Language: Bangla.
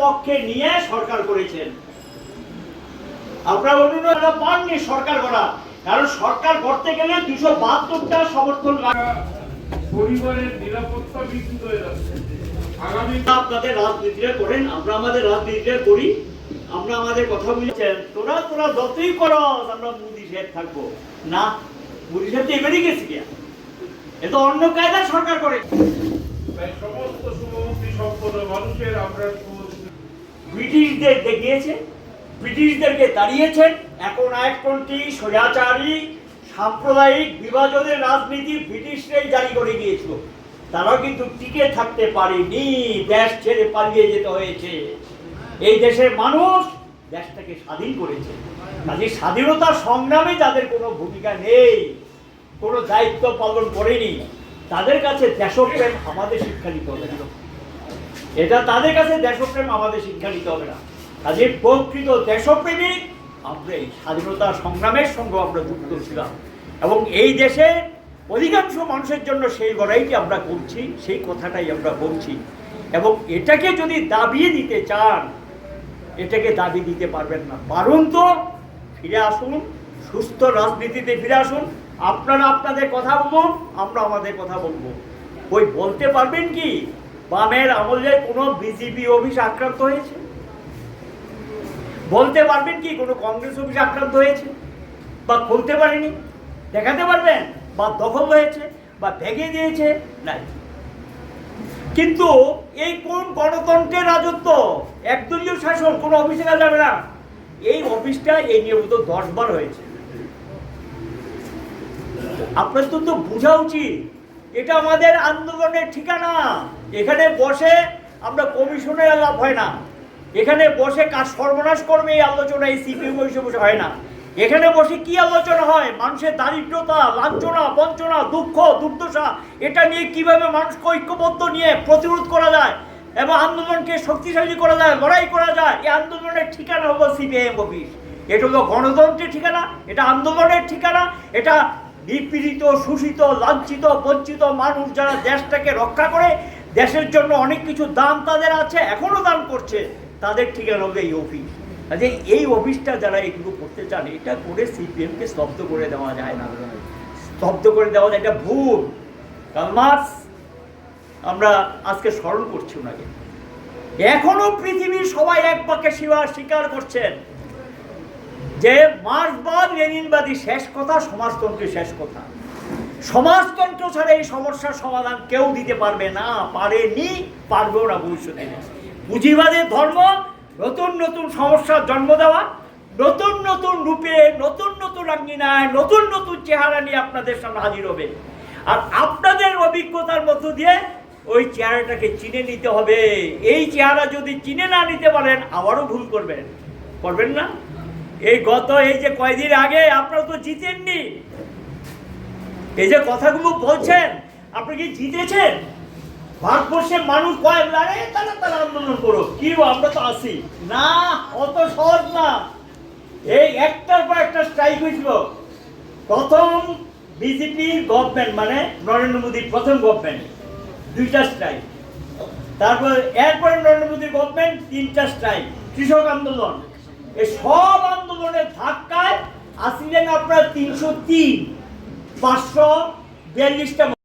পক্ষে নিয়ে সরকার করেছেন। আপনারা না, পাননি সরকার করা কারণ সরকার করতে গেলে দুশো বাহাত্তরটা সমর্থন পরিবারের নিরাপত্তা বিঘ্নিত হয়ে যাচ্ছে। আগামী আপনাদের রাজনীতিটা করেন আমরা আমাদের রাজনীতিটা করি আমরা আমাদের কথা বুঝেছেন। তোরা তোরা যতই করো আমরা মুদি সাহেব থাকব। না মুদি সাহেব তো এবারই গেছি গিয়া। এ তো অন্য কায়দা সরকার করে সমস্ত মানুষের ব্রিটিশদের দেখিয়েছে। ব্রিটিশদেরকে দাঁড়িয়েছেন। এখন একপন্থী স্বৈরাচারী, সাম্প্রদায়িক বিভাজনের রাজনীতি ব্রিটিশরাই জারি করে গিয়েছিল তারাও কিন্তু টিকে থাকতে পারেনি। দেশ ছেড়ে পালিয়ে যেতে হয়েছে। এই দেশের মানুষ দেশটাকে স্বাধীন করেছে। কাজে স্বাধীনতা সংগ্রামে যাদের কোনো ভূমিকা নেই। কোনো দায়িত্ব পালন করেনি। তাদের কাছে দেশপ্রেম আমাদের শিক্ষা নিতে হবে। এটা তাদের কাছে দেশপ্রেম, আমাদের শিক্ষা নিতে হবে না। কাজে প্রকৃত দেশপ্রেমিক আমরা এই স্বাধীনতা সংগ্রামের সঙ্গে আমরা যুক্ত ছিলাম। এবং এই দেশে অধিকাংশ মানুষের জন্য সেই লড়াইটি আমরা করছি, সেই কথাটাই আমরা বলছি। এবং এটাকে যদি দাবিয়ে দিতে চান, এটাকে দাবি দিতে পারবেন না। পারুন তো, ফিরে আসুন, সুস্থ রাজনীতিতে ফিরে আসুন। আপনারা আপনাদের কথা বলুন, আমরা আমাদের কথা বলব। ওই বলতে পারবেন কি? বামের আমলে কোনো বিজেপি অফিস আক্রান্ত হয়েছে? বলতে পারবেন কি কোনো কংগ্রেস অফিস আক্রান্ত হয়েছে? বা খুলতে পারেনি? দেখাতে পারবেন? বা দখল হয়েছে? বা ভেঙে দিয়েছে? নাই। কিন্তু এই কোন গণতন্ত্রের রাজত্ব? একদলীয় শাসন, কোনো অফিসে যাবে না। এই অফিসটা এই নিয়মিত দশ বার হয়েছে। আপনার তো বোঝা উচিত এটা আমাদের আন্দোলনের ঠিকানা। এখানে বসে আমরা কমিশনের লাভ হয় না। এখানে বসে কাজ সর্বনাশ করবে এই আলোচনা এই সিপিএম বসে বসে হয় না। এখানে বসে কি আলোচনা হয়? মানুষের দারিদ্রতা, লাঞ্ছনা, বঞ্চনা, দুঃখ, দুর্দশা, এটা নিয়ে কীভাবে মানুষকে ঐক্যবদ্ধ নিয়ে প্রতিরোধ করা যায় এবং আন্দোলনকে শক্তিশালী করা যায়, লড়াই করা যায়, এই আন্দোলনের ঠিকানা হলো সিপিআইএম অফিস। এটা হলো গণতন্ত্রের ঠিকানা, এটা আন্দোলনের ঠিকানা, এটা নিপীড়িত, শোষিত, লাঞ্ছিত, বঞ্চিত মানুষ যারা দেশটাকে রক্ষা করে, দেশের জন্য অনেক কিছু দাম তাদের আছে, এখনও দান করছে, তাদের ঠিকানা হবে এই অফিস। কাজে এই অফিসটা যারা এগুলো করতে চান, এটা করে সিপিএমকে স্তব্ধ করে দেওয়া যায় না। স্তব্ধ করে দেওয়া যায়, এটা ভুল। কালমার্স আমরা আজকে স্মরণ করছি ওনাকে। এখনও পৃথিবীর সবাই এক পাকে শিবা স্বীকার করছেন। যে মার্ক্সবাদ লেনিনবাদী শেষ কথা, সমাজতন্ত্রের শেষ কথা। সমাজতন্ত্র ছাড়া এই সমস্যার সমাধান কেউ দিতে পারবে না, পারেনি, পারবেও না ভবিষ্যতে। পুঁজিবাদের ধর্ম, নতুন নতুন সমস্যার জন্ম দেওয়া, নতুন নতুন রূপে, নতুন নতুন আঙ্গিনায়, নতুন নতুন চেহারা নিয়ে আপনাদের সামনে হাজির হবে। আর আপনাদের অভিজ্ঞতার মধ্য দিয়ে ওই চেহারাটাকে চিনে নিতে হবে। এই চেহারা যদি চিনে না নিতে পারেন, আবারও ভুল করবেন। করবেন না? এই গত, এই যে কয়দিন আগে আপনারা তো জিতেননি। এই যে কথাগুলো বলছেন, আপনি কি জিতেছেন? ভারতবর্ষের মানুষ কয়েক লাগে তারা তারা আন্দোলন করো কি আমরা তো আসি না, অত সহজ না। এই একটার পর একটা স্ট্রাইক হয়েছিল। প্রথম বিজেপি গভর্নমেন্ট মানে নরেন্দ্র মোদীর প্রথম গভর্নমেন্ট দুইটা স্ট্রাইক তারপর, এরপরে নরেন্দ্র মোদীর গভর্নমেন্ট তিনটা স্ট্রাইক কৃষক আন্দোলন। এই সব আন্দোলনের ধাক্কায় আসিলেন আপনার তিনশো তিন পাঁচশো বিয়াল্লিশটা